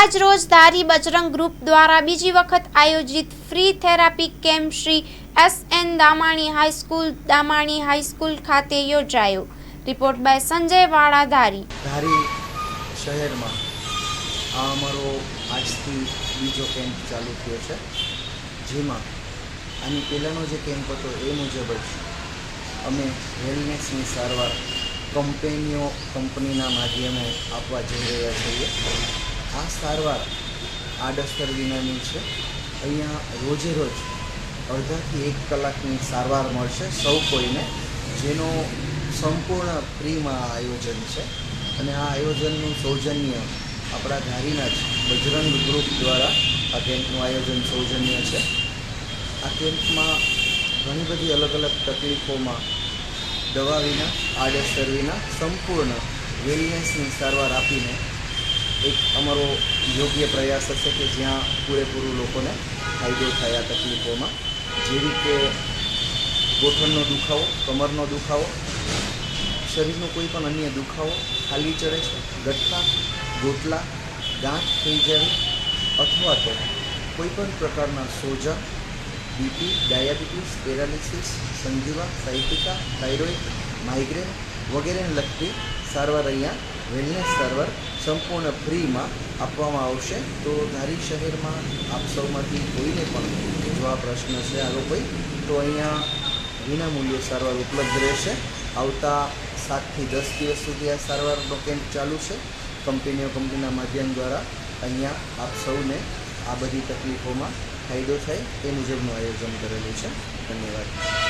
આજ રોજ ધારી બજરંગ ગ્રુપ દ્વારા બીજી વખત આયોજિત free therapy camp Shri S N Damani high school Damani high school ખાતે યોજાયો. રિપોર્ટ બાય સંજય વાળા ધારી. ધારી શહેરમાં આ અમારો આજથી બીજો કેમ્પ ચાલુ થયો છે, જેમાં આની પહેલાંનો જે કેમ્પ હતો એ મુજબ જ અમે વેલનેસની સારવાર કંપનીઓ કંપનીના માધ્યમે આપવા જઈ રહ્યા છીએ. આ સારવાર આડઅસર વિનાની છે. અહીંયા રોજે રોજ અડધાથી એક કલાકની સારવાર મળશે સૌ કોઈને, જેનો સંપૂર્ણ ફ્રીમાં આયોજન છે. અને આ આયોજનનું સૌજન્ય આપણા ધારીના જ બજરંગ ગ્રુપ દ્વારા આ કેમ્પનું આયોજન સૌજન્ય છે. આ કેમ્પમાં ઘણી બધી અલગ અલગ તકલીફોમાં દવા વિના આડઅસર વિના સંપૂર્ણ વેલનેસની સારવાર આપીને એક અમારો યોગ્ય પ્રયાસ હશે કે જ્યાં પૂરેપૂરું લોકોને ફાયદો થાય તકલીફોમાં. જેવી કે ગોઠણનો દુખાવો, કમરનો દુખાવો, શરીરનો કોઈ પણ અન્ય દુખાવો ખાલી ચડે છે ગઠ્ઠા ગોટલા ગાંઠ થઈ જવી અથવા તો કોઈ પણ પ્રકારના સોજા બીપી, ડાયાબિટીસ, પેરાલિસિસ, સંધિવા, સાયટિકા, થાઇરોઇડ, માઇગ્રેન વગેરેને લગતી સારવાર અહીંયા વેલનેસ સારવાર સંપૂર્ણ ફ્રીમાં આપવામાં આવશે. તો ધારી શહેરમાં આપ સૌમાંથી કોઈને પણ જો આ પ્રશ્ન છે આવો કોઈ તો અહીંયા વિનામૂલ્યે સારવાર ઉપલબ્ધ રહેશે. આવતા સાતથી દસ દિવસ સુધી આ સારવારનો કેમ્પ ચાલુ છે. કંપનીઓ કંપનીના માધ્યમ દ્વારા અહીંયા આપ સૌને આ બધી તકલીફોમાં ફાયદો થાય એ મુજબનું આયોજન કરેલું છે. ધન્યવાદ.